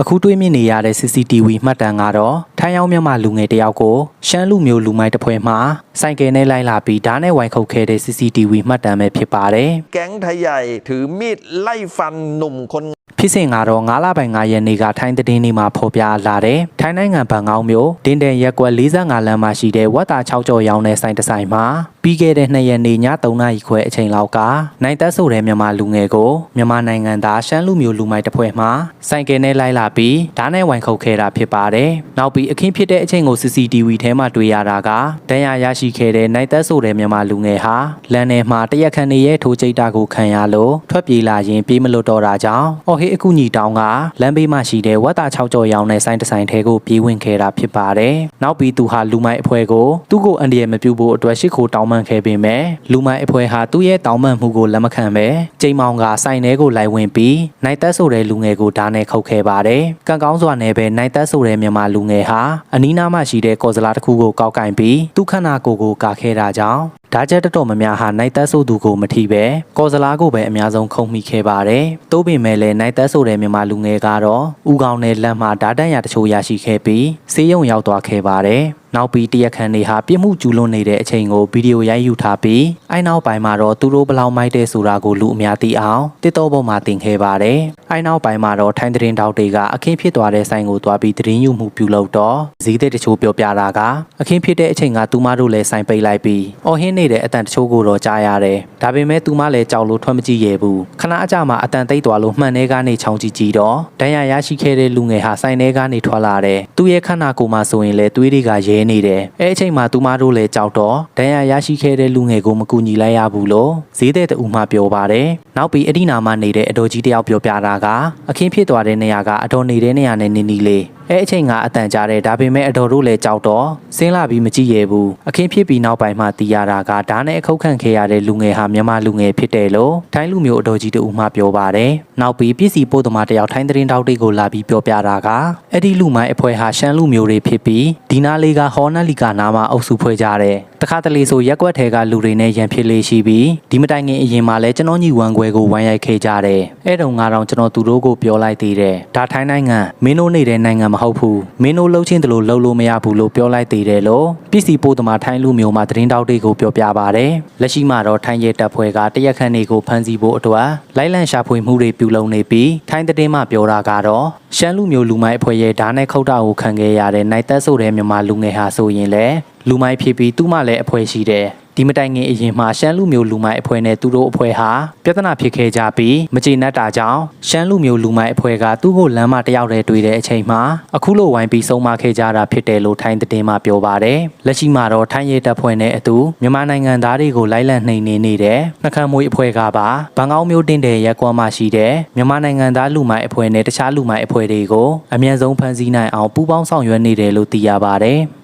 အခုတွေးမြင်နေရတဲ့ CCTV မှတ်တမ်းကတော့ထိုင်းရောက်မြန်မာလူငယ်တယောက်ကိုရှမ်းလူမျိုးလူမိုက်တစ်ဖွဲ့မှစိုက်ကယ်နဲ့လိုက်လာပြီးဓာတ်နဲ့ဝိုင်ခုတ်ခဲ့တဲ့ CCTV မှတ်တမ်းပဲဖြစ်ပါတယ် แก๊งไทยใหญ่ถือมีดไล่ฟันหนุ่มคน ဖြစ်စဉ်ကတော့9လပိုင်း9ရက်နေ့ကထိုင်းသတင်းတွေမှာဖော်ပြလာတဲ့ထိုင်းနိုင်ငံဘန်ကောက်မြို့တင်းတယ်ရက်ကွက်45လမ်းမှာရှိတဲ့ဝတ်တာ6ကျော်ရောင်းတဲ့ဆိုင်တစ်ဆိုင်မှာ ပြီးခဲ့တဲ့2ရက်နေ့ည3နာရီခွဲအချိန်လောက်ကနိုင်သက်ဆိုတဲ့မြန်မာလူငယ်ကိုမြန်မာနိုင်ငံသားရှမ်းလူမျိုးလူမိုက်တစ်ဖွဲ့မှဆိုင်ကယ်နဲ့လိုက်လာပြီးဓာတ်နဲ့ဝိုင်ခုတ်ခဲ့တာဖြစ်ပါတယ်။နောက်ပြီးအခင်းဖြစ်တဲ့အချိန်ကို CCTV ထဲမှာတွေ့ရတာကဒဏ်ရာရရှိခဲ့တဲ့နိုင်သက်ဆိုတဲ့မြန်မာလူငယ်ဟာလမ်းထဲမှာတရက်ခန့်နေရဲ့ထိုးကျိတ်တာကိုခံရလို့ထွက်ပြေးလာရင်ပြေးမလွတ်တော့တာကြောင့်အော်ဟေးအကူညီတောင်းကလမ်းဘေးမှာရှိတဲ့ဝတ်တာ6ကျော်ရောင်းတဲ့ဆိုင်တစ်ဆိုင်ထဲကိုပြေးဝင်ခဲ့တာဖြစ်ပါတယ်။နောက်ပြီးသူဟာလူမိုက်အဖွဲ့ကိုသူ့ကိုအန်ဒီရမပြုတ်ဖို့အတွက်ရှစ်ခိုတောင်းပန်ခဲ့ပေမဲ့လူမိုက်အဖွဲ့ဟာသူ့ရဲ့တောင်းပန်မှုကိုလက်မခံပဲချိန်မောင်ကဆိုင်ထဲကိုလိုက်ဝင်ပြီးနိုင်သက်ဆိုတဲ့လူငယ်ကိုဓာတ်နဲ့ခုတ်ခဲ့ပါတယ်။ကံကောင်းစွာနဲ့ပဲနိုင်သက်ဆိုတဲ့မြန်မာလူငယ်ဟာအနီးနားမှာရှိတဲ့ကော်စလာတစ်ခုကိုကောက်ကင်ပြီးသူ့ခန္ဓာကိုယ်ကိုကာခဲ့တာကြောင့် ဓာတ်ချက်တော်တော်များများဟာနိုင်သက်ဆိုသူကိုမထိပဲကော်စလာကိုပဲအများဆုံးခုံမိခဲ့ပါတယ်။သို့ပေမဲ့လည်းနိုင်သက်ဆိုတဲ့မြန်မာလူငယ်ကတော့ဥကောင်းနဲ့လက်မှာဓာတ်တန်ရတချို့ရရှိခဲ့ပြီးဆေးရုံရောက်သွားခဲ့ပါတယ်။နောက်ပြီးတရက်ခန်တွေဟာပြစ်မှုကျူးလွန်နေတဲ့အချိန်ကိုဗီဒီယိုရိုက်ယူထားပြီးအဲနောက်ပိုင်းမှာတော့သူတို့ဘယ်လောက်မိုက်တဲ့ဆိုတာကိုလူအများသိအောင်တစ်တော်ပေါ်မှာတင်ခဲ့ပါတယ်။အဲနောက်ပိုင်းမှာတော့ထိုင်းသတင်းတောက်တွေကအခင်းဖြစ်သွားတဲ့ဆိုင်ကိုသွားပြီးသတင်းယူမှုပြုလုပ်တော့ဈေးတဲ့တချို့ပြောပြတာကအခင်းဖြစ်တဲ့အချိန်ကသူမတို့လည်းဆိုင်ပိတ်လိုက်ပြီးအော်ဟင်းနေတဲ့အတန်တချို့ကိုတော့ကြားရတယ်။ဒါပေမဲ့သူမလည်းကြောက်လို့ထွက်မကြည့်ရဘူး။ခဏအကြာမှာအတန်တိတ်သွားလို့မှန်ထဲကနေချောင်းကြည့်ကြည့်တော့ဒဏ်ရာရရှိခဲ့တဲ့လူငယ်ဟာဆိုင်ထဲကနေထွက်လာတယ်။သူ့ရဲ့ခန္ဓာကိုယ်မှာဆိုရင်လည်းသွေးတွေကရဲနေတယ်။အဲအချိန်မှာသူမတို့လည်းကြောက်တော့ဒဏ်ရာရရှိခဲ့တဲ့လူငယ်ကိုမကူညီလိုက်ရဘူးလို့ဈေးတဲ့တူမှပြောပါတယ်။နောက်ပြီးအဒီနာမှာနေတဲ့အတော်ကြီးတယောက်ပြောပြတာကအခင်းဖြစ်သွားတဲ့နေရာကအတော်နေတဲ့နေရာနဲ့နေနီလေး အဲအချိန်ကအတန်ကြားတယ်ဒါပေမဲ့အတော်တို့လည်းကြောက်တော့ဆင်းလာပြီးမကြည့်ရဘူးအခင်းဖြစ်ပြီးနောက်ပိုင်းမှာသိရတာကဓာတ်နဲ့အခုတ်ခန့်ခဲ့ရတဲ့လူငယ်ဟာမြန်မာလူငယ်ဖြစ်တယ်လို့ထိုင်းလူမျိုးအတော်ကြီးတူမှပြောပါတယ်နောက်ပြီးပြည်စီပို့သမားတယောက်ထိုင်းသတင်းတောက်တွေကိုလာပြီးပြောပြတာကအဲ့ဒီလူမိုင်းအဖွဲ့ဟာရှမ်းလူမျိုးတွေဖြစ်ပြီးဒီနာလေးကဟောနလီကာနာမှာအုပ်စုဖွဲ့ကြတယ်တခါတလေဆိုရက်ကွက်ထဲကလူတွေနဲ့ရန်ဖြစ်လေးရှိပြီးဒီမတိုင်ခင်အရင်မှာလဲကျွန်တော်ညီဝမ်ခွဲကိုဝမ်းရိုက်ခဲ့ကြတယ်အဲ့တုန်းကတော့ကျွန်တော်သူတို့ကိုပြောလိုက်သေးတယ်ဒါထိုင်းနိုင်ငံမင်းတို့နေတဲ့နိုင်ငံမဟုတ်ဘူးမင်းတို့လှုပ်ချင်းတလို့လှုပ်လို့မရဘူးလို့ပြောလိုက်သေးတယ်လို့ပြည်စီပို့သမားထိုင်းလူမျိုးမှာသတင်းတောက်တွေကိုပြောပြပါတယ်လက်ရှိမှာတော့ထိုင်းရဲတပ်ဖွဲ့ကတရက်ခန့်တွေကိုဖမ်းဆီးဖို့အတွက်လိုက်လံရှာဖွေမှုတွေပြုလုပ်နေပြီးထိုင်းသတင်းမှပြောတာကတော့ရှမ်းလူမျိုးလူမိုက်အဖွဲ့ရဲ့ဓာတ်နဲ့ခုတ်တာကိုခံခဲ့ရတဲ့နိုင်သက်ဆိုတဲ့မြန်မာလူငယ်ဟာဆိုရင်လည်းလူမိုက်ဖြစ်ပြီးသူ့မှလည်းအဖွဲ့ရှိတယ် ဒီမတိုင်ခင်အရင်မှာရှမ်းလူမျိုးလူမိုက်အဖွဲ့နဲ့သူတို့အဖွဲ့ဟာပြဿနာဖြစ်ခဲ့ကြပြီးမကျေနပ်တာကြောင့်ရှမ်းလူမျိုးလူမိုက်အဖွဲ့ကသူ့ကိုလမ်းမတယောက်တည်းတွေ့တဲ့အချိန်မှာအခုလိုဝိုင်းပြီးဆုံးမခဲ့ကြတာဖြစ်တယ်လို့ထိုင်းသတင်းမှပြောပါတယ်လက်ရှိမှာတော့ထိုင်းရဲတပ်ဖွဲ့နဲ့အတူမြန်မာနိုင်ငံသားတွေကိုလိုက်လံနှိမ်နင်းနေတဲ့နှခမ်းမွေးအဖွဲ့ကပါဘန်ကောက်မြို့တင်တဲ့ရက်ကွာမှာရှိတဲ့မြန်မာနိုင်ငံသားလူမိုက်အဖွဲ့နဲ့တခြားလူမိုက်အဖွဲ့တွေကိုအမြန်ဆုံးဖမ်းဆီးနိုင်အောင်ပူးပေါင်းဆောင်ရွက်နေတယ်လို့သိရပါတယ်